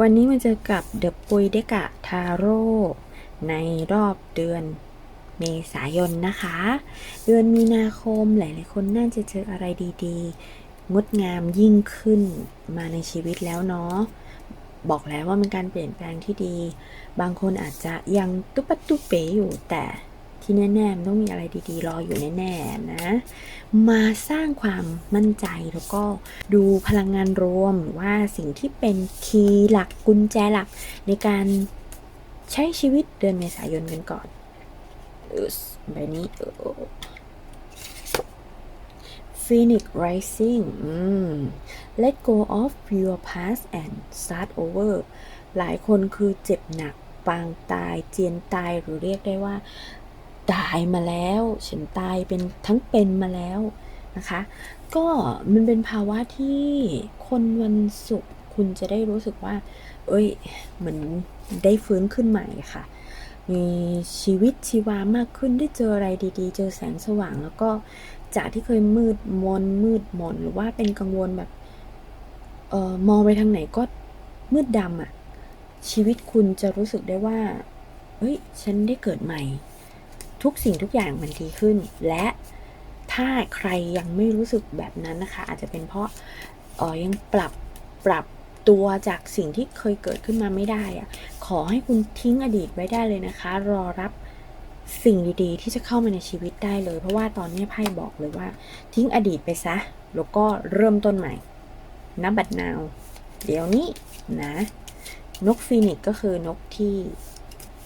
วันนี้มาเจอกับเดอะปุยเดกะทาโร่ในรอบเดือนเมษายนนะคะ เดือนมีนาคมหลายๆคนน่าจะเจออะไรดีๆ งดงามยิ่งขึ้นมาในชีวิตแล้วเนาะบอกแล้วว่าเป็นการเปลี่ยนแปลงที่ดี บางคนอาจจะยังตุ๊ปตตุเป๋อยู่แต่ ที่แน่ๆมันต้องมีอะไรดีๆ รออยู่แน่ๆนะ มาสร้างความมั่นใจแล้วก็ดูพลังงานรวมหรือว่าสิ่งที่เป็นคีย์หลักกุญแจหลักในการใช้ชีวิตเดือนเมษายนกันก่อนออใบนี้เออ Phoenix Rising Let go of your past and start over หลายคนคือเจ็บหนักปางตาย เจียนตายหรือเรียกได้ว่า ตายมาแล้ว ฉันตายเป็นทั้งเป็นมาแล้วนะคะ ก็มันเป็นภาวะที่คนวันศุกร์คุณจะได้รู้สึกว่า เอ้ยเหมือนได้ฟื้นขึ้นใหม่ค่ะ มีชีวิตชีวามากขึ้นได้เจออะไรดีๆ เจอแสงสว่างแล้วก็จากที่เคยมืดมนมืดมนหรือว่าเป็นกังวลแบบเออมองไปทางไหนก็มืดดำอะ่ะชีวิตคุณจะรู้สึกได้ว่า เฮ้ย ฉันได้เกิดใหม่ ทุกสิ่งทุกอย่างมันดีขึ้น และถ้าใครยังไม่รู้สึกแบบนั้นนะคะ อาจจะเป็นเพราะเออยังปรับปรับตัวจากสิ่งที่เคยเกิดขึ้นมาไม่ได้อะขอให้คุณทิ้งอดีตไว้ได้เลยนะคะ รอรับสิ่งดีๆที่จะเข้ามาในชีวิตได้เลย เพราะว่าตอนนี้ไพ่บอกเลยว่า ทิ้งอดีตไปซะ แล้วก็เริ่มต้นใหม่นับบัดนาว เดี๋ยวนี้นะ นกฟีนิกก็คือนกที่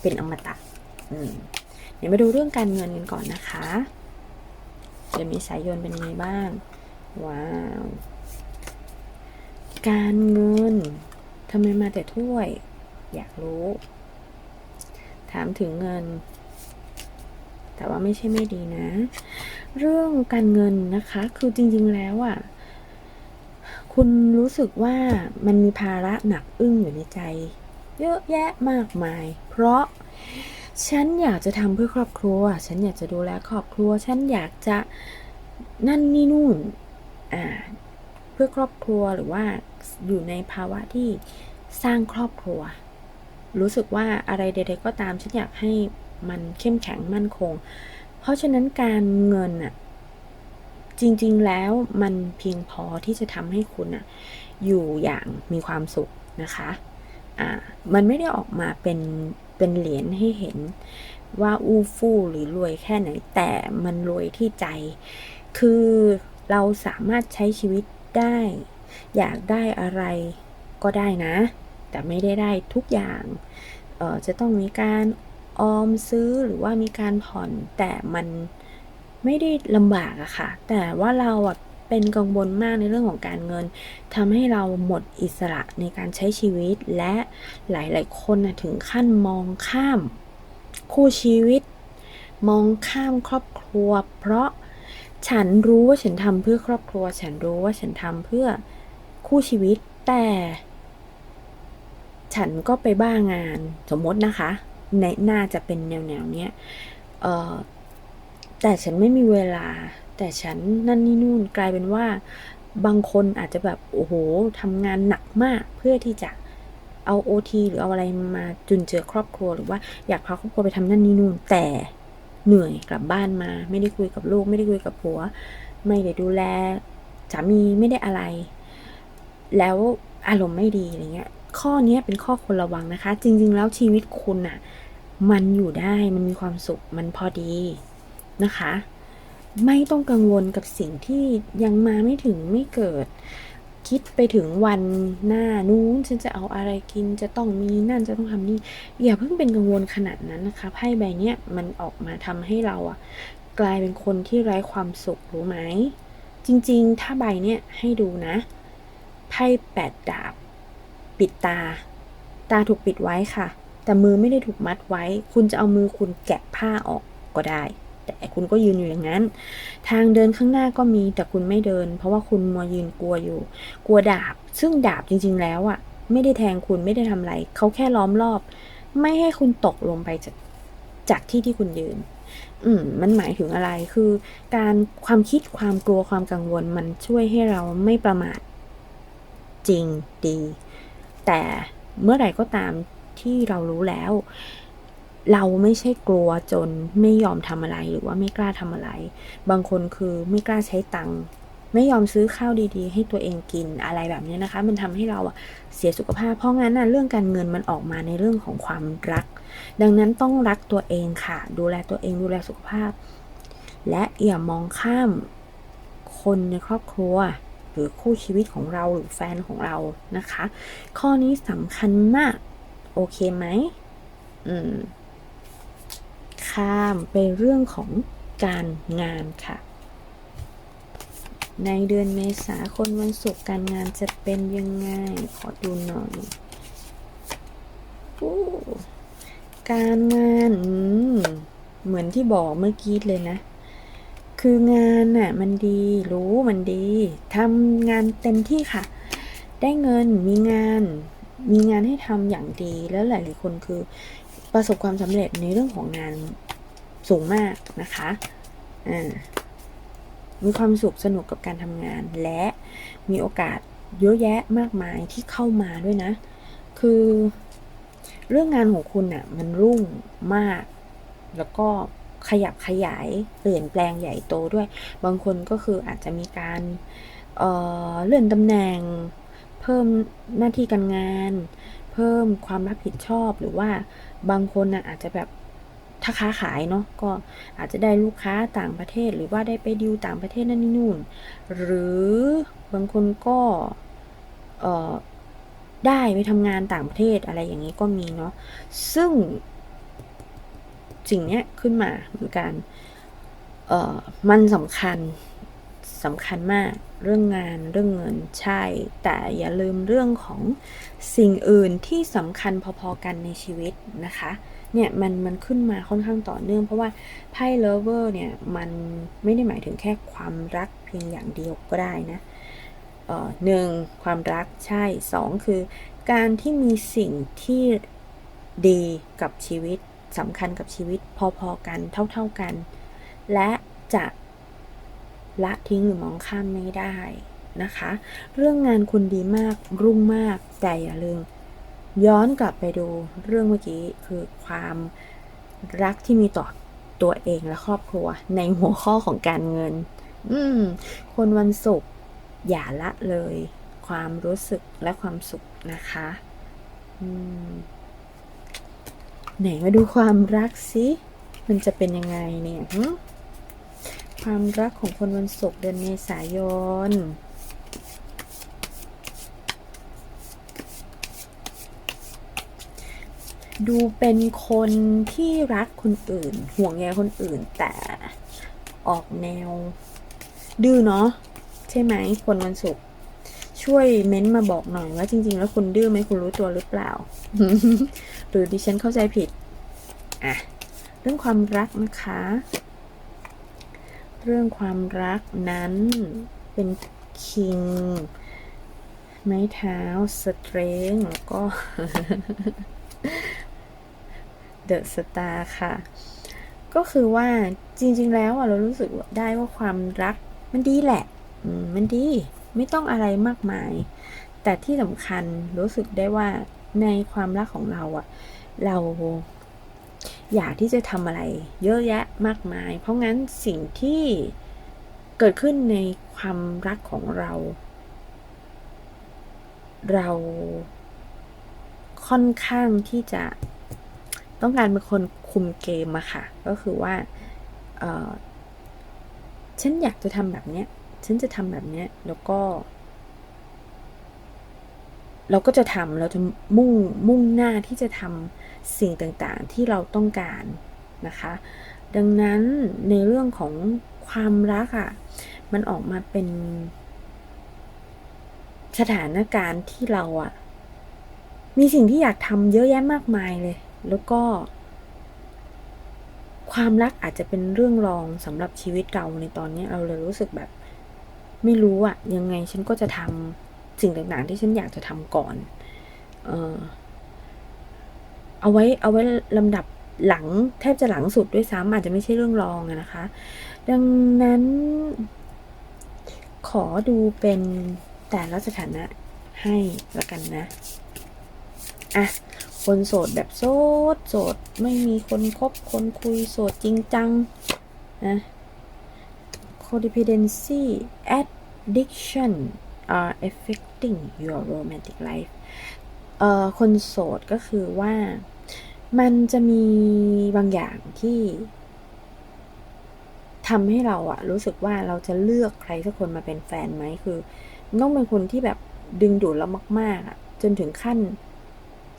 เป็นอมตะ อืม ดี๋ยวมาดูเรื่องการเงินกันก่อนนะคะเดือนเมษายนเป็นยังไงบ้าง ว้าว การเงินทำไมมาแต่ถ้วย อยากรู้ ถามถึงเงิน แต่ว่าไม่ใช่ไม่ดีนะ เรื่องการเงินนะคะ คือจริง ๆ แล้วอะ่ะคุณรู้สึกว่ามันมีภาระหนักอึ้งอยู่ในใจ เยอะแยะมากมาย เพราะ ฉันอยากจะทำเพื่อครอบครัว ฉันอยากจะดูแลครอบครัว ฉันอยากจะนั่นนี่นู่น อ่า เพื่อครอบครัวหรือว่าอยู่ในภาวะที่สร้างครอบครัว รู้สึกว่าอะไรใด ๆ ก็ตาม ฉันอยากให้มันเข้มแข็งมั่นคง เพราะฉะนั้นการเงินอะจริงๆ แล้วมันเพียงพอที่จะทำให้คุณอะอยู่อย่างมีความสุขนะคะ อ่า มันไม่ได้ออกมาเป็น เป็นเหรียญให้เห็นว่าอู้ฟู่หรือรวยแค่ไหนแต่มันรวยที่ใจ คือเราสามารถใช้ชีวิตได้ อยากได้อะไรก็ได้นะ แต่ไม่ได้ได้ทุกอย่างเออจะต้องมีการออมซื้อหรือว่ามีการผ่อนแต่มันไม่ได้ลำบากอะค่ะ แต่ว่าเราอะ เป็นกังวลมากในเรื่องของการเงินทำให้เราหมดอิสระในการใช้ชีวิตและหลาย ๆ คนนะถึงขั้นมองข้าม คู่ชีวิต มองข้ามครอบครัว เพราะฉันรู้ว่าฉันทำเพื่อครอบครัว ฉันรู้ว่าฉันทำเพื่อคู่ชีวิตแต่ ฉันก็ไปบ้างานสมมตินะคะในน่าจะเป็นแนวแนวเนี้ยเออ แต่ฉันไม่มีเวลา แต่ฉันนั่นนี่นู่นกลายเป็นว่า บางคนอาจจะแบบโอ้โหทำงานหนักมากเพื่อที่จะเอาโอทีหรือเอาอะไรมาจุนเจือครอบครัวหรือว่าอยากพาครอบครัวไปทำนั่นนี่นู่น แต่เหนื่อยกลับบ้านมา ไม่ได้คุยกับลูก ไม่ได้คุยกับผัว ไม่ได้ดูแลสามีไม่ได้อะไร แล้วอารมณ์ไม่ดีอะไรเงี้ย ข้อนี้เป็นข้อควรระวังนะคะ จริง ๆ แล้วชีวิตคุณอะมันอยู่ได้มันมีความสุขมันพอดี นะคะ ไม่ต้องกังวลกับสิ่งที่ยังมาไม่ถึงไม่เกิด คิดไปถึงวันหน้านู้นฉันจะเอาอะไรกินจะต้องมีนั่นจะต้องทำนี่อย่าเพิ่งเป็นกังวลขนาดนั้นนะคะไพ่ใบเนี้ยมันออกมาทำให้เราอะกลายเป็นคนที่ไร้ความสุขรู้ไหมจริง ๆ ถ้าใบเนี้ยให้ดูนะไพ่แปดดาบ ปิดตา ตาถูกปิดไว้ค่ะ แต่มือไม่ได้ถูกมัดไว้ คุณจะเอามือคุณแกะผ้าออกก็ได้ แต่คุณก็ยืนอยู่อย่างนั้น ทางเดินข้างหน้าก็มีแต่คุณไม่เดิน เพราะว่าคุณมัวยืนกลัวอยู่ กลัวดาบ ซึ่งดาบจริง ๆ แล้วอะ่ะ ไม่ได้แทงคุณไม่ได้ทำอะไรเขาแค่ล้อมรอบ ไม่ให้คุณตกลงไปจากจากที่ที่คุณยืน อืม มันหมายถึงอะไรคือ การความคิดความกลัวความกังวลมันช่วยให้เราไม่ประมาทจริงดี แต่เมื่อไหร่ก็ตามที่เรารู้แล้ว เราไม่ใช่กลัวจนไม่ยอมทำอะไรหรือว่าไม่กล้าทำอะไร บางคนคือไม่กล้าใช้ตังค์ไม่ยอมซื้อข้าวดีๆ ให้ตัวเองกินอะไรแบบนี้นะคะ มันทำให้เราอะเสียสุขภาพ เพราะงั้นนะเรื่องการเงินมันออกมาในเรื่องของความรัก ดังนั้นต้องรักตัวเองค่ะ ดูแลตัวเองดูแลสุขภาพ และอย่ามองข้ามคนในครอบครัว หรือคู่ชีวิตของเราหรือแฟนของเรานะคะ ข้อนี้สำคัญมาก โอเคไหมอืม ข้ามไปเรื่องของการงานค่ะ ในเดือนเมษาคนวันศุกร์การงานจะเป็นยังไง ขอดูหน่อยอการงานเหมือนที่บอกเมื่อกี้เลยนะ คืองานน่ะมันดีรู้มันดีทำงานเต็มที่ค่ะ ได้เงินมีงานมีงานให้ทำอย่างดีแล้วหลาย ๆ คนคือ ประสบความสำเร็จในเรื่องของงานสูงมากนะคะอ่ามีความสุขสนุกกับการทำงาน และมีโอกาสเยอะแยะมากมายที่เข้ามาด้วยนะ คือเรื่องงานของคุณน่ะมันรุ่งมาก แล้วก็ขยับขยายเปลี่ยนแปลงใหญ่โตด้วย บางคนก็คืออาจจะมีการเเลื่อนตำแหน่ง เพิ่มหน้าที่การงาน เพิ่มความรับผิดชอบหรือว่า บางคนน่ะอาจจะแบบถ้าค้าขายเนาะก็อาจจะได้ลูกค้าต่างประเทศ หรือว่าได้ไปดิวต่างประเทศนั่นนี่นู่น หรือบางคนก็เอ่อได้ไปทำงานต่างประเทศอะไรอย่างนี้ก็มีเนาะซึ่งสิ่งเนี้ยขึ้นมาเหมือนกัน เอ่อ มันสำคัญ สำคัญมากเรื่องงานเรื่องเงินใช่ แต่อย่าลืมเรื่องของสิ่งอื่นที่สำคัญพอๆกันในชีวิตนะคะเนี่ยมันมันขึ้นมาค่อนข้างต่อเนื่องเพราะว่าไพ่เลเวอร์เนี่ยมันไม่ได้หมายถึงแค่ความรักเพียงอย่างเดียวก็ได้นะเอ่อหนึ่งความรักใช่สองคือ การที่มีสิ่งที่ดีกับชีวิตสำคัญกับชีวิตพอๆกันเท่าๆกัน และจะ ละทิ้งหรือมองข้ามไม่ได้นะคะ เรื่องงานคุณดีมากรุ่งมากแต่อย่าลืมย้อนกลับไปดูเรื่องเมื่อกี้คือความรักที่มีต่อตัวเองและครอบครัว ในหัวข้อของการเงิน อืม คนวันศุกร์อย่าละเลย ความรู้สึกและความสุขนะคะ อืม ไหนมาดูความรักสิ มันจะเป็นยังไงเนี่ย ความรักของคนวันศุกร์เดือนเมษายน ดูเป็นคนที่รักคนอื่น ห่วงใยคนอื่นแต่ออกแนว ดื้อเนาะใช่ไหมคนวันศุกร์ช่วยเม้นต์มาบอกหน่อยว่าจริง ๆ แล้วคุณดื้อไหมคุณรู้ตัวหรือเปล่า หรือดิฉันเข้าใจผิด อะ เรื่องความรักนะคะ เรื่องความรักนั้นเป็นคิงไม้เท้าสเตรงก็เดอะสตาร์ค่ะ ก็คือว่าจริง ๆ แล้วอะเรารู้สึกได้ว่าความรักมันดีแหละมมันดี ไม่ต้องอะไรมากมาย แต่ที่สำคัญรู้สึกได้ว่าในความรักของเราอะเรา อยากที่จะทำอะไรเยอะแยะมากมาย เพราะงั้นสิ่งที่เกิดขึ้นในความรักของเรา เราค่อนข้างที่จะต้องการเป็นคนคุมเกมอะค่ะ ก็คือว่าฉันอยากจะทำแบบเนี้ย ฉันจะทำแบบเนี้ย แล้วก็ เราก็จะทำเราจะมุ่งมุ่งหน้าที่จะทำ สิ่งต่างๆที่เราต้องการนะคะ ดังนั้นในเรื่องของความรักอะ่ะมันออกมาเป็น สถานการณ์ที่เราอะมีสิ่งที่อยากทำเยอะแยะมากมายเลย แล้วก็ ความรักอาจจะเป็นเรื่องรองสำหรับชีวิตเราในตอนนี้เราเลยรู้สึกแบบ ไม่รู้อะ ยังไงฉันก็จะทำสิ่งต่างๆ ที่ฉันอยากจะทำก่อน เออ เอาไว้เอาไว้ลำดับหลังแทบจะหลังสุดด้วยซ้ำอาจจะไม่ใช่เรื่องรองนะคะ ดังนั้น ขอดูเป็นแต่ละสถานะให้ละกันนะ อะ คนโสดแบบโสด โสด ไม่มีคนคบ คนคุยโสดจริงจังนะ codependency addiction are affecting your romantic life เอ่อ คนโสดก็คือว่า มันจะมีบางอย่างที่ทำให้เราอะรู้สึกว่าเราจะเลือกใครสักคนมาเป็นแฟนไหมคือต้องเป็นคนที่แบบดึงดูดเรามาก ๆอะจนถึงขั้น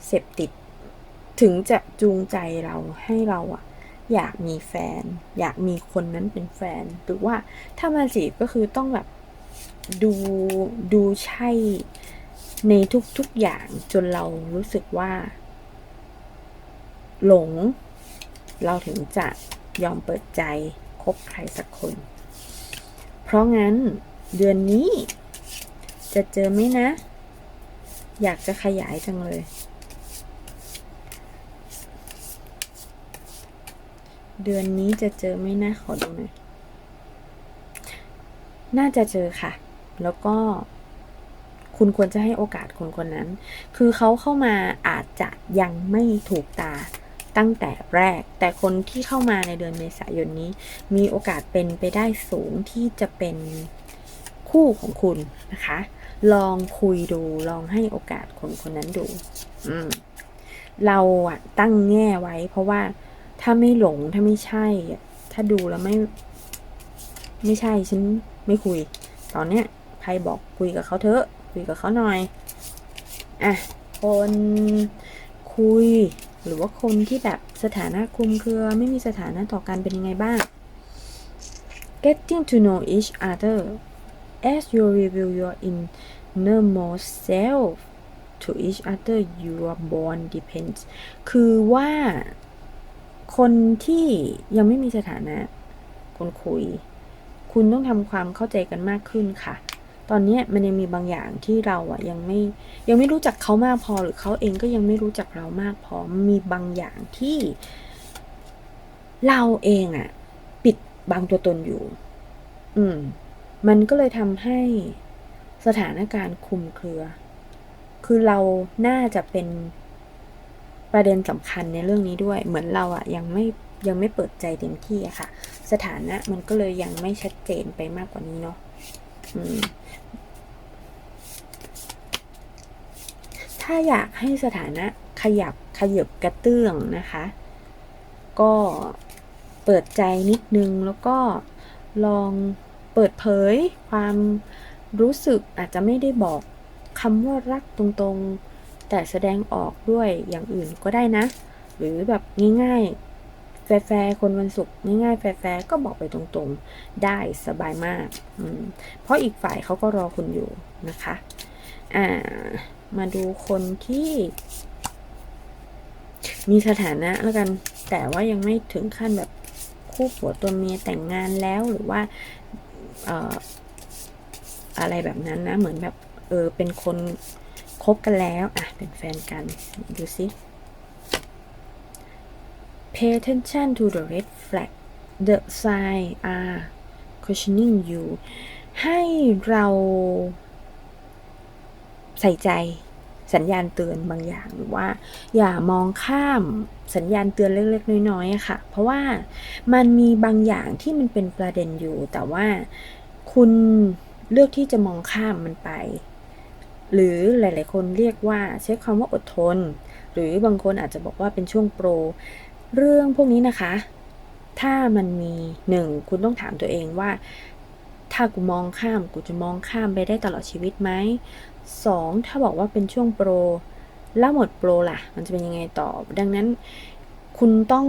เสพติด ถึงจะจูงใจเราให้เราอะอยากมีแฟน อยากมีคนนั้นเป็นแฟน หรือว่าถ้ามาจีบก็คือต้องแบบดูดูใช่ในทุกๆอย่างจนเรารู้สึกว่า หลง เราถึงจะยอมเปิดใจคบใครสักคน เพราะงั้นเดือนนี้จะเจอไหมนะ อยากจะขยายจังเลย เดือนนี้จะเจอไหมนะ ขอดูหน่อย น่าจะเจอค่ะ แล้วก็ คุณควรจะให้โอกาสคนคนนั้น คือเขาเข้ามาอาจจะยังไม่ถูกตา ตั้งแต่แรก แต่คนที่เข้ามาในเดือนเมษายนนี้ มีโอกาสเป็นไปได้สูงที่จะเป็นคู่ของคุณนะคะ ลองคุยดู ลองให้โอกาสคนคนนั้นดู อืมเราอะตั้งแง่ไว้ เพราะว่าถ้าไม่หลงถ้าไม่ใช่ ถ้าดูแล้วไม่ ไม่ใช่ฉันไม่คุย ตอนเนี้ยใครบอกคุยกับเขาเถอะ คุยกับเขาหน่อย อะ คนคุย หรือว่าคนที่แบบสถานะคลุมเครือไม่มีสถานะต่อกันเป็นยังไงบ้าง getting to know each other as you reveal your innermost self to each other you are born depends คือว่าคนที่ยังไม่มีสถานะคนคุย คุณต้องทำความเข้าใจกันมากขึ้นค่ะ ตอนนี้มันยังมีบางอย่างที่เราอะยังไม่ยังไม่รู้จักเขามากพอหรือเขาเองก็ยังไม่รู้จักเรามากพอมีบางอย่างที่ เราเองอะปิดบางตัวตนอยู่ อืม มันก็เลยทำให้สถานการณ์คุมเครือ คือเราน่าจะเป็นประเด็นสำคัญในเรื่องนี้ด้วย เหมือนเราอะยังไม่ยังไม่เปิดใจเต็มที่อะค่ะ สถานะมันก็เลยยังไม่ชัดเจนไปมากกว่านี้เนาะ ถ้าอยากให้สถานะขยับขยับกระเตื้องนะคะ ก็เปิดใจนิดนึงแล้วก็ลองเปิดเผยความรู้สึกอาจจะไม่ได้บอกคำว่ารักตรงๆ แต่แสดงออกด้วยอย่างอื่นก็ได้นะ หรือแบบง่ายๆ แฟร์ๆคนวันศุกร์ง่ายๆแฟร์ๆก็บอกไปตรงๆ ได้สบายมาก เพราะอีกฝ่ายเขาก็รอคุณอยู่นะคะ อ่า มาดูคนที่ มีสถานะแล้วกัน แต่ว่ายังไม่ถึงขั้นแบบคู่ผัวตัวเมียแต่งงานแล้วหรือว่าเอ่ออะไรแบบนั้นนะ เหมือนแบบ เออ เป็นคนคบกันแล้ว อะ เป็นแฟนกัน ดูสิ pay attention to the red flag the sign are questioning you ให้เราใส่ใจสัญญาณเตือนบางอย่างหรือว่า อย่ามองข้ามสัญญาณเตือนเล็กๆ น้อยๆค่ะ เพราะว่ามันมีบางอย่างที่มันเป็นประเด็นอยู่ แต่ว่าคุณเลือกที่จะมองข้ามมันไป หรือหลาย ๆ คนเรียกว่าใช้คำว่าอดทน หรือบางคนอาจจะบอกว่าเป็นช่วงโปร เรื่องพวกนี้นะคะ ถ้ามันมีหนึ่งคุณต้องถามตัวเองว่า ถ้ากูมองข้ามกูจะมองข้ามไปได้ตลอดชีวิตไหมสองถ้าบอกว่าเป็นช่วงโปร แล้วหมดโปรล่ะ มันจะเป็นยังไงต่อ ดังนั้นคุณต้อง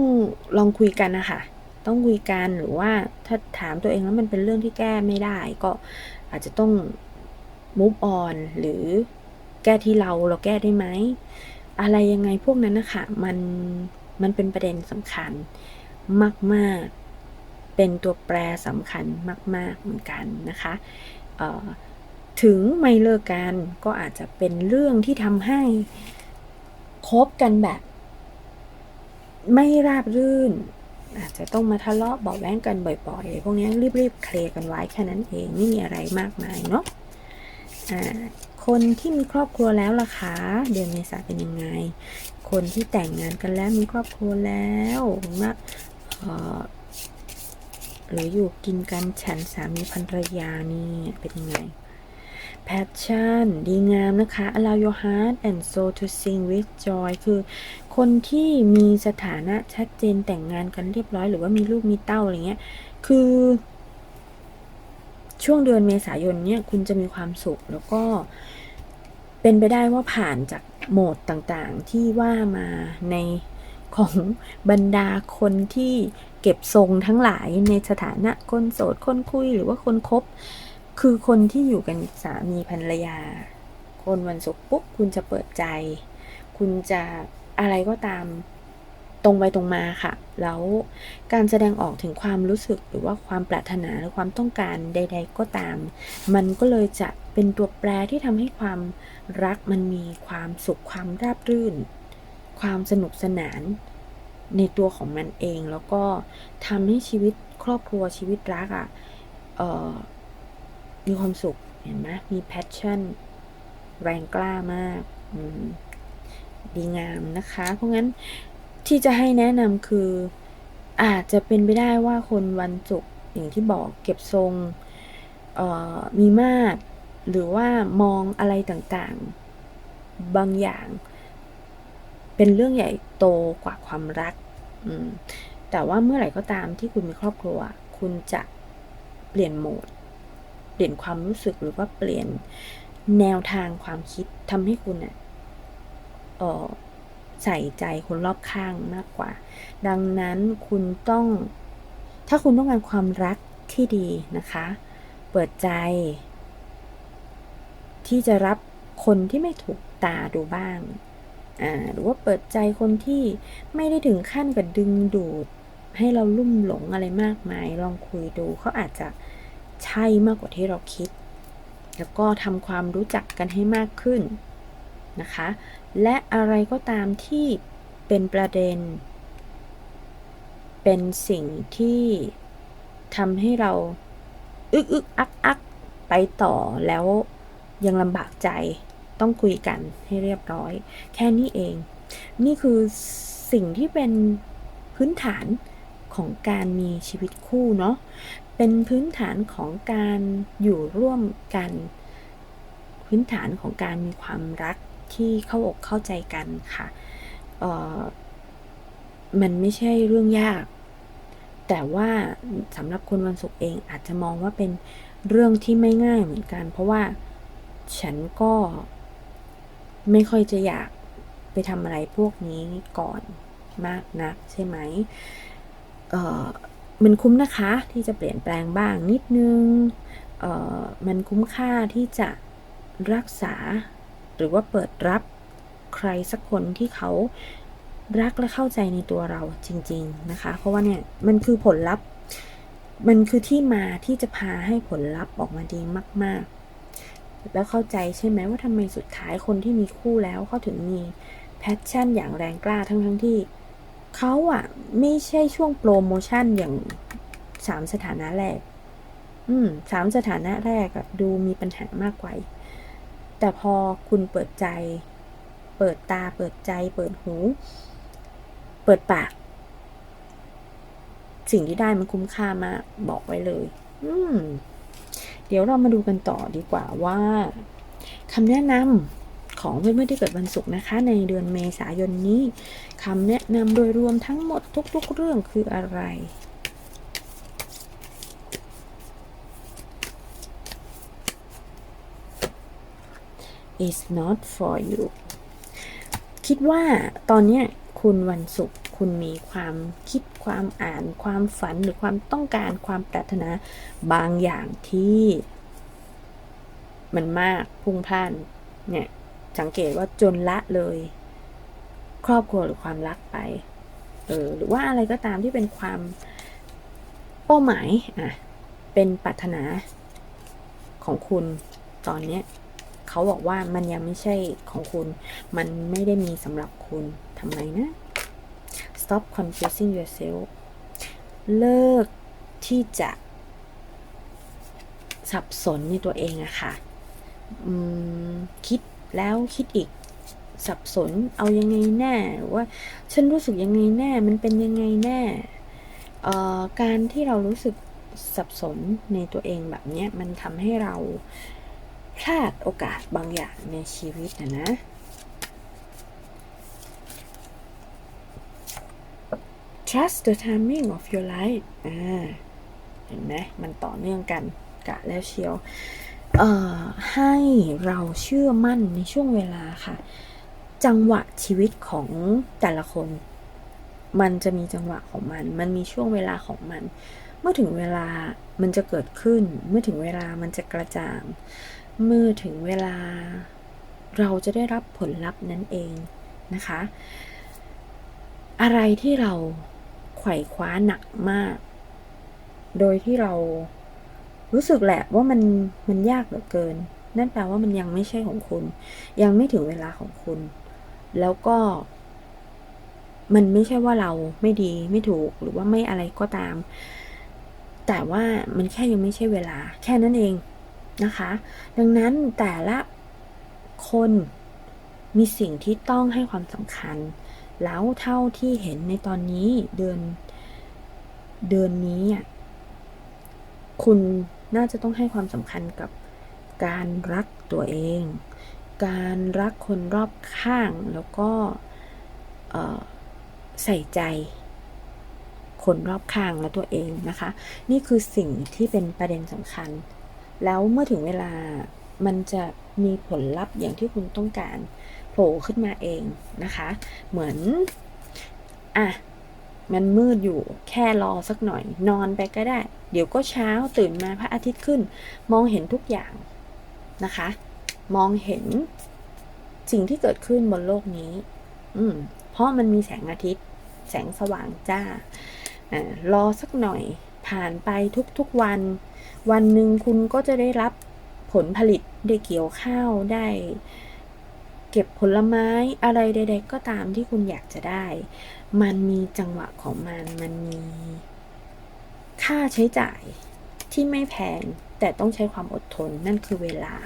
ลองคุยกันนะคะต้องคุยกันหรือว่าถ้าถามตัวเองแล้วมันเป็นเรื่องที่แก้ไม่ได้ ก็อาจจะต้อง move on หรือแก้ที่เราเราแก้ได้ไหม อะไรยังไงพวกนั้นนะคะมัน มันเป็นประเด็นสำคัญมาก ๆ เป็นตัวแปรสำคัญมาก ๆ เหมือนกันนะคะถึงไม่เลิกกันก็อาจจะเป็นเรื่องที่ทำให้คบกันแบบ ไม่ราบรื่น อาจจะต้องมาทะเลาะเบาแว้งกันบ่อยๆพวกนี้รีบๆเคลียร์กันไว้แค่นั้นเองไม่มีอะไรมากมายเนาะะค คนที่มีครอบครัวแล้วล่ะคะเดือนเมษาเป็นยังไง คนที่แต่งงานกันแล้วมีครอบครัวแล้วหรือว่าเอ่อหรืออยู่กินกันฉันสามีภรรยานี่เป็นยังไง passion ดีงามนะคะ allow your heart and soul to sing with joy คือคนที่มีสถานะชัดเจนแต่งงานกันเรียบร้อย หรือว่ามีลูกมีเต้าอะไรเงี้ย คือ ช่วงเดือนเมษายนเนี่ยคุณจะมีความสุขแล้วก็ เป็นไปได้ว่าผ่านจากโหมดต่างๆ ที่ว่ามาในของบรรดาคนที่เก็บทรงทั้งหลายในสถานะคนโสดคนคุยหรือว่าคนคบ คือคนที่อยู่กันสามีภรรยา คนวันศุกร์ปุ๊บคุณจะเปิดใจ คุณจะอะไรก็ตามตรงไปตรงมาค่ะ แล้วการแสดงออกถึงความรู้สึกหรือว่าความปรารถนาหรือความต้องการใด ๆ ก็ตาม มันก็เลยจะเป็นตัวแปรที่ทำให้ความ รักมันมีความสุขความราบรื่น ความสนุกสนานในตัวของมันเอง แล้วก็ทำให้ชีวิตครอบครัวชีวิตรักอะ่ะมีความสุขเห็นไหมมีแพชชั่น แรงกล้ามากมดีงามนะคะ เพราะงั้นที่จะให้แนะนำคืออาจจะเป็นไปได้ว่าคนวันศุกร์อย่างที่บอกเก็บทรงมีมาด หรือว่ามองอะไรต่างๆ บางอย่าง เป็นเรื่องใหญ่โตกว่าความรัก แต่ว่าเมื่อไหร่ก็ตามที่คุณมีครอบครัว คุณจะเปลี่ยนโหมด เปลี่ยนความรู้สึกหรือว่าเปลี่ยนแนวทางความคิดทำให้คุณออใส่ใจคนรอบข้างมากกว่า ดังนั้นคุณต้อง ถ้าคุณต้องการความรักที่ดีนะคะ เปิดใจ ที่จะรับคนที่ไม่ถูกตาดูบ้าง หรือว่าเปิดใจคนที่ไม่ได้ถึงขั้นกับดึงดูด ให้เราลุ่มหลงอะไรมากมาย ลองคุยดูเขาอาจจะใช่มากกว่าที่เราคิด แล้วก็ทำความรู้จักกันให้มากขึ้นนะคะ และอะไรก็ตามที่เป็นประเด็น เป็นสิ่งที่ทำให้เราอึกอึกอักอักไปต่อแล้ว ยังลำบากใจต้องคุยกันให้เรียบร้อย แค่นี้เอง นี่คือสิ่งที่เป็นพื้นฐานของการมีชีวิตคู่เนาะเป็นพื้นฐานของการอยู่ร่วมกัน พื้นฐานของการมีความรักที่เข้าอกเข้าใจกันค่ะมันไม่ใช่เรื่องยาก แต่ว่าสำหรับคนวันศุกร์เองอาจจะมองว่าเป็นเรื่องที่ไม่ง่ายเหมือนกัน เพราะว่า ฉันก็ไม่ค่อยจะอยากไปทำอะไรพวกนี้ก่อนมากนักใช่ไหมเออมันคุ้มนะคะที่จะเปลี่ยนแปลงบ้างนิดนึงเออมันคุ้มค่าที่จะรักษา หรือว่าเปิดรับใครสักคนที่เขารักและเข้าใจในตัวเราจริง ๆนะคะ เพราะว่าเนี่ยมันคือผลลัพธ์ มันคือที่มาที่จะพาให้ผลลัพธ์ออกมาดีมาก ๆ แล้วเข้าใจใช่ไหมว่าทำไมสุดท้ายคนที่มีคู่แล้วเขาถึงมีแพชชั่นอย่างแรงกล้าทั้งทั้งที่เขาอะไม่ใช่ช่วงโปรโมชั่นอย่างสามสถานะแรก อืมสามสถานะแรกอะดูมีปัญหามากกว่าแต่พอคุณเปิดใจ เปิดตา เปิดใจ เปิดหู เปิดปาก สิ่งที่ได้มันคุ้มค่ามาก บอกไว้เลย อืม เดี๋ยวเรามาดูกันต่อดีกว่าว่าคำแนะนำของเพื่อนๆที่เกิดวันศุกร์นะคะ ในเดือนเมษายนนี้คำแนะนำโดยรวมทั้งหมดทุกๆเรื่องคืออะไร is not for you คิดว่าตอนนี้คุณวันศุกร์ คุณมีความคิดความอ่าน ความฝันหรือความต้องการความปรารถนาบางอย่างที่ มันมากพุ่งพล่านเนี่ยสังเกตว่าจนละเลย ครอบครัวหรือความรักไปเออหรือว่าอะไรก็ตามที่เป็นความเป้าหมายอะเป็นปรารถนาของคุณตอนเนี้ยเขาบอกว่ามันยังไม่ใช่ของคุณ มันไม่ได้มีสำหรับคุณทำไมนะ stop confusing yourself เลิกที่จะสับสนในตัวเองอะค่ะคิดแล้วคิดอีกสับสนเอายังไงแน่ว่าฉันรู้สึกยังไงแน่มันเป็นยังไงแน่การที่เรารู้สึกสับสนในตัวเองแบบนี้มันทำให้เราพลาดโอกาสบางอย่างในชีวิตนะนะ trust the timing of your life อ่า เห็นไหม มันต่อเนื่องกันกะแล้วเชียว เอ่อ ให้เราเชื่อมั่นในช่วงเวลาค่ะ จังหวะชีวิตของแต่ละคน มันจะมีจังหวะของมัน มันมีช่วงเวลาของมัน เมื่อถึงเวลามันจะเกิดขึ้น เมื่อถึงเวลามันจะกระจ่าง เมื่อถึงเวลาเราจะได้รับผลลัพธ์นั้นเองนะคะ อะไรที่เรา ขว่คว้าหนักมาก โดยที่เรารู้สึกแหละว่ามันมันยากเหลือเกิน นั่นแปลว่ามันยังไม่ใช่ของคุณ ยังไม่ถึงเวลาของคุณ แล้วก็ มันไม่ใช่ว่าเราไม่ดีไม่ถูกหรือว่าไม่อะไรก็ตาม แต่ว่ามันแค่ยังไม่ใช่เวลา แค่นั้นเองนะคะ ดังนั้นแต่ละคนมีสิ่งที่ต้องให้ความสำคัญ แล้วเท่าที่เห็นในตอนนี้เดือนเดือนนี้อะคุณน่าจะต้องให้ความสำคัญกับการรักตัวเอง การรักคนรอบข้างแล้วก็ใส่ใจ คนรอบข้างและตัวเองนะคะ นี่คือสิ่งที่เป็นประเด็นสำคัญ แล้วเมื่อถึงเวลามันจะมีผลลัพธ์อย่างที่คุณต้องการ ผล่ขึ้นมาเองนะคะ เหมือน อะ มันมืดอยู่แค่รอสักหน่อย นอนไปก็ได้ เดี๋ยวก็เช้าตื่นมาพระอาทิตย์ขึ้น มองเห็นทุกอย่างนะคะ มองเห็นสิ่งที่เกิดขึ้นบนโลกนี้ อืม เพราะมันมีแสงอาทิตย์ แสงสว่างจ้าอ่ารอสักหน่อย ผ่านไปทุกๆวัน วันหนึ่งคุณก็จะได้รับผลผลิตได้เกี่ยวข้าวได้ ก็บผลไม้อะไรใด ๆ ก็ตามที่คุณอยากจะได้ มันมีจังหวะของมัน มันมีค่าใช้จ่ายที่ไม่แพงแต่ต้องใช้ความอดทนนั่นคือเวลา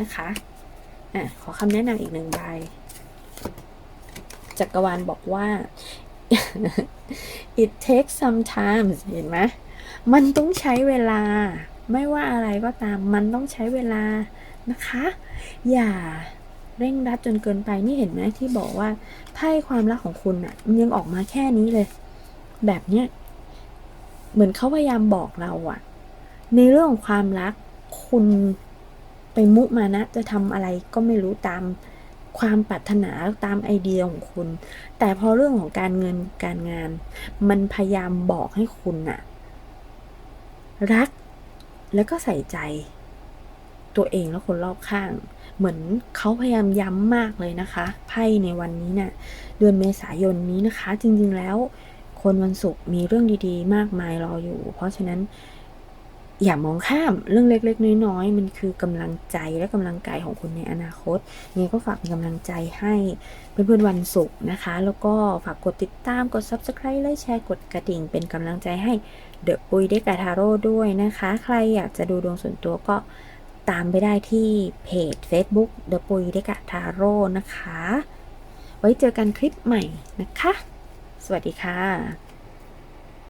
นะคะอะขอคำแนะนำอีกหนึ่งใบ จักรวาลบอกว่า it takes some time เห็นไหมมันต้องใช้เวลา ไม่ว่าอะไรก็ตาม มันต้องใช้เวลานะคะ อย่า เร่งรัดจนเกินไปนี่เห็นไหมที่บอกว่าไพ่ความรักของคุณอะ่ะมันยังออกมาแค่นี้เลย แบบเนี้ยเหมือนเขาพยายามบอกเราอะในเรื่องของความรักคุณไปมุมานะ จะทำอะไรก็ไม่รู้ตามความปรารถนาตามไอเดียของคุณ แต่พอเรื่องของการเงินการงาน มันพยายามบอกให้คุณอะรักแล้วก็ใส่ใจ ตัวเองและคนรอบข้าง เหมือนเขาพยายามย้ำมากเลยนะคะไพ่ในวันนี้เนะ่ยเดือนเมษายนนี้นะคะ จริงๆแล้ว คนวันศุกร์มีเรื่องดีๆ มากมายรออยู่ เพราะฉะนั้นอย่ามองข้ามเรื่องเล็ก ๆ น้อยๆ มันคือกำลังใจและกำลังกายของคุณในอนาคตนี่ก็ฝากเป็นกำลังใจให้เพื่อนๆวันศุกร์นะคะ แล้วก็ฝากกดติดตามกด subscribe ไลค์แชร์กดกระดิ่ง เป็นกำลังใจให้เดอะปุยเดกาทาโร่ด้วยนะคะ ใครอยากจะดูดวงส่วนตัวก็ ตามไปได้ที่เพจ Facebook เดอะปุยเดกะทาโร่นะคะ ไว้เจอกันคลิปใหม่นะคะ สวัสดีค่ะ